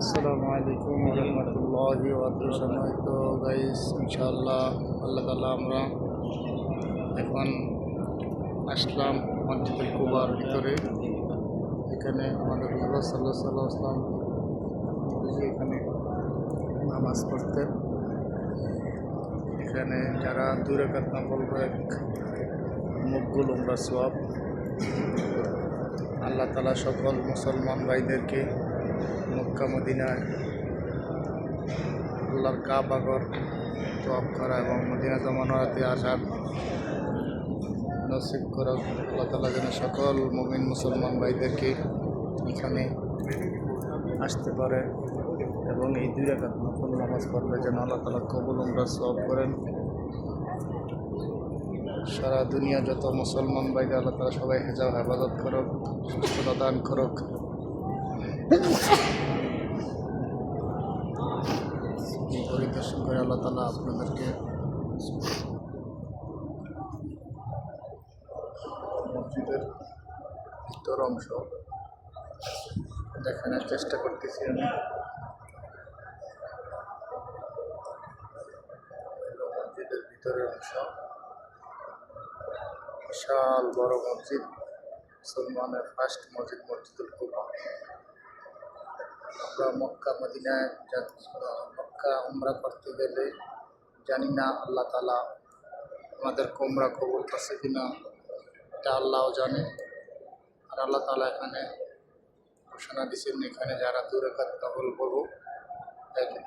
আসসালামু আলাইকুম রহমতুল্লাহি সময় তো গাইস ইনশাআল্লাহ আল্লাহ তালা আমরা এখন আসলাম মসজিদুল কুবার ভিতরে। এখানে আমাদের হুজুর সাল্লাহ সাল্লাহ আসলাম এখানে নামাজ পড়তেন। এখানে যারা দূরে কাতনা বলব এক মুখগুল উমরা সোয়াব। আল্লাহ তালা সকল মুসলমান ভাইদেরকে মক্কা, মদিনায়, আল্লাহর কাবাগর তোয়াব করা এবং মদিনা জমানাতে আসার নসিব করা। আল্লাহ তালা যেন সকল মমিন মুসলমান ভাইদেরকে এখানে আসতে পারে এবং এই দুই রাখাত নফল নামাজ পড়লে যেন আল্লাহ তালা কবুল উমরা সব করেন। সারা দুনিয়া যত মুসলমান ভাইদের আল্লাহ তালা সবাই হেজাব হেফাজত করুক, সুস্থতা দান করুক। এই পরিদর্শন করে আল্লাহ তালা আপনাদেরকে মসজিদের ভিতর অংশ দেখানোর চেষ্টা করতেছি আমি। মসজিদের ভিতরের অংশ। বিশাল বড় মসজিদ। মুসলমানের ফার্স্ট মসজিদ মসজিদুল কুবা মক্কা, মদিনায় মক্কা উমরা করতে গেলে জানি না আল্লাহ তালা আমাদের কোমরা কবুল করছে কিনা, এটা আল্লাহও জানে। আর আল্লাহ তালা এখানে ঘোষণা দিচ্ছেন এখানে যারা দূরে কাজ কবল করব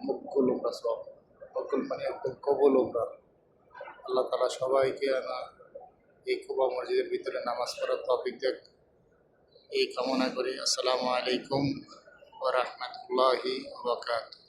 মুকুল উমরা সব, মুকুল মানে একদম কবল উমরা। আল্লাহ তালা সবাইকে আমার এই কুবা মসজিদের ভিতরে নামাজ পড়ার তফিক দেখ এই কামনা করি। আসসালামু আলাইকুম। ورحمة الله وبركاته.